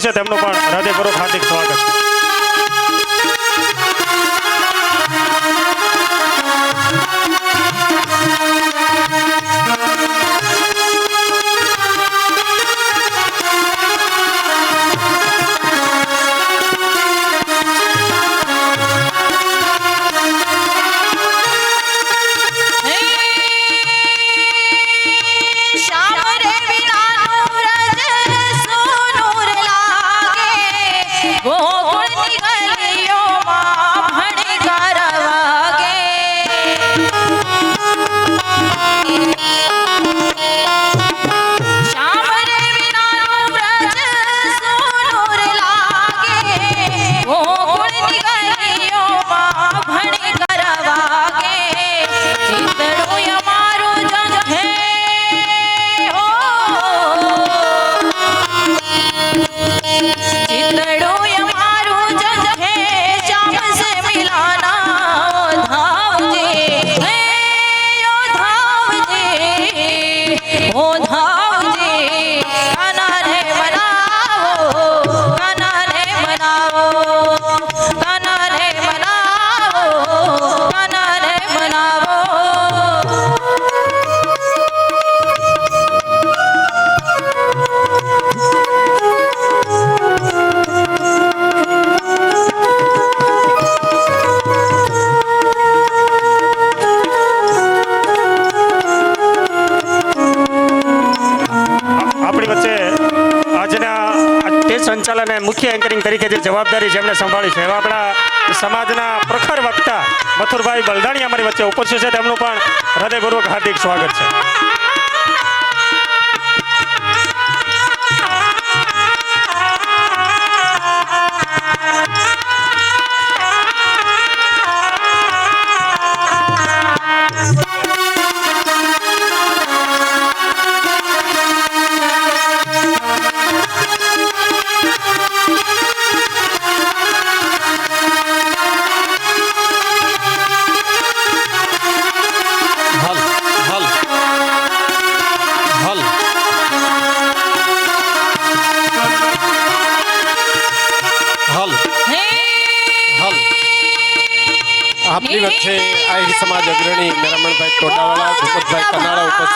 છે તેમનું પણ હૃદયપૂર્વક હાર્દિક સ્વાગત. તરીકે જે જવાબદારી જેમણે સંભાળી છે, એવા આપણા સમાજના પ્રખર વક્તા મથુરભાઈ બલદાણી અમારી વચ્ચે ઉપસ્થિત છે. તેમનું પણ હૃદયપૂર્વક હાર્દિક સ્વાગત છે.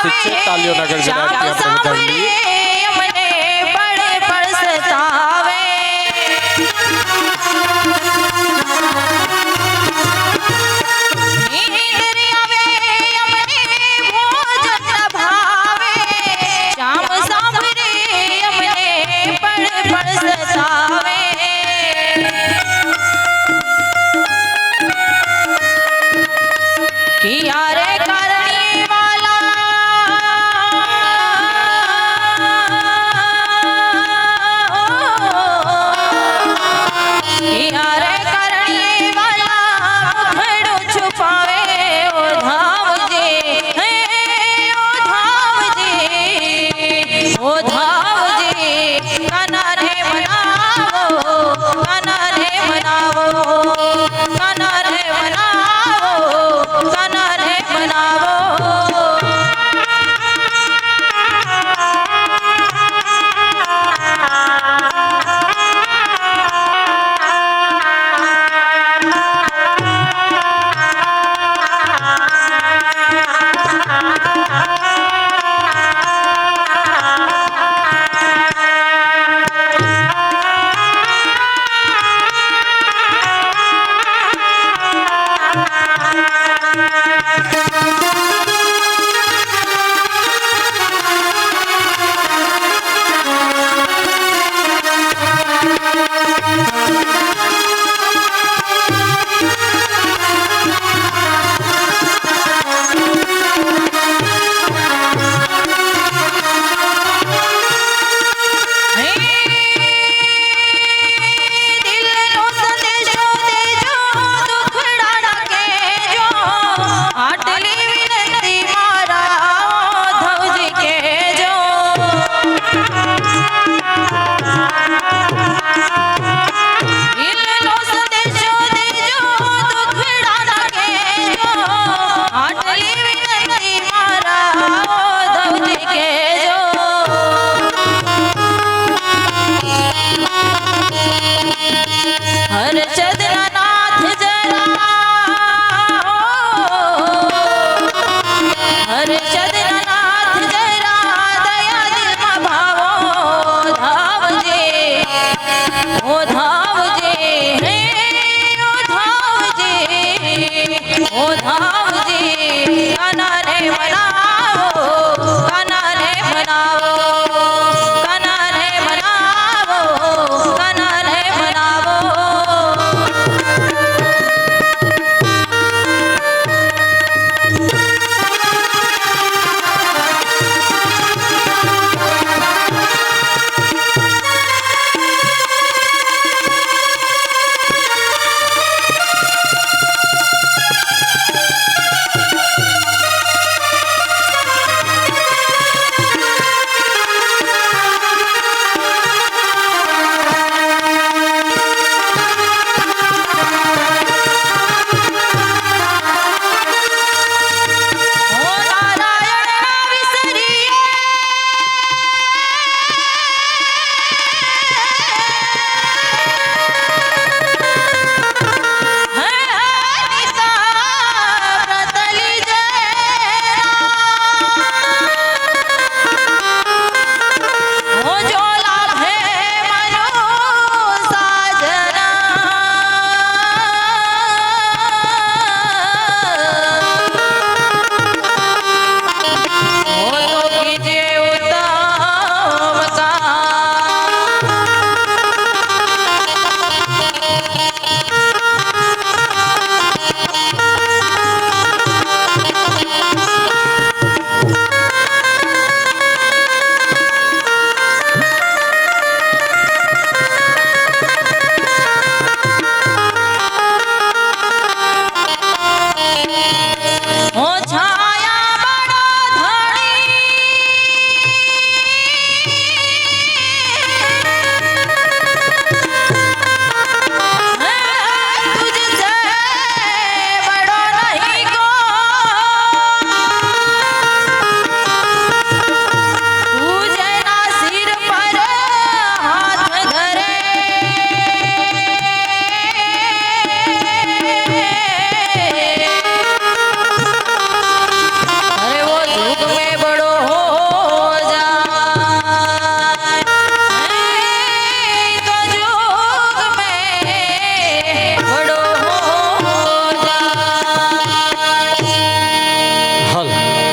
शिक्षक तालियों नगर जिला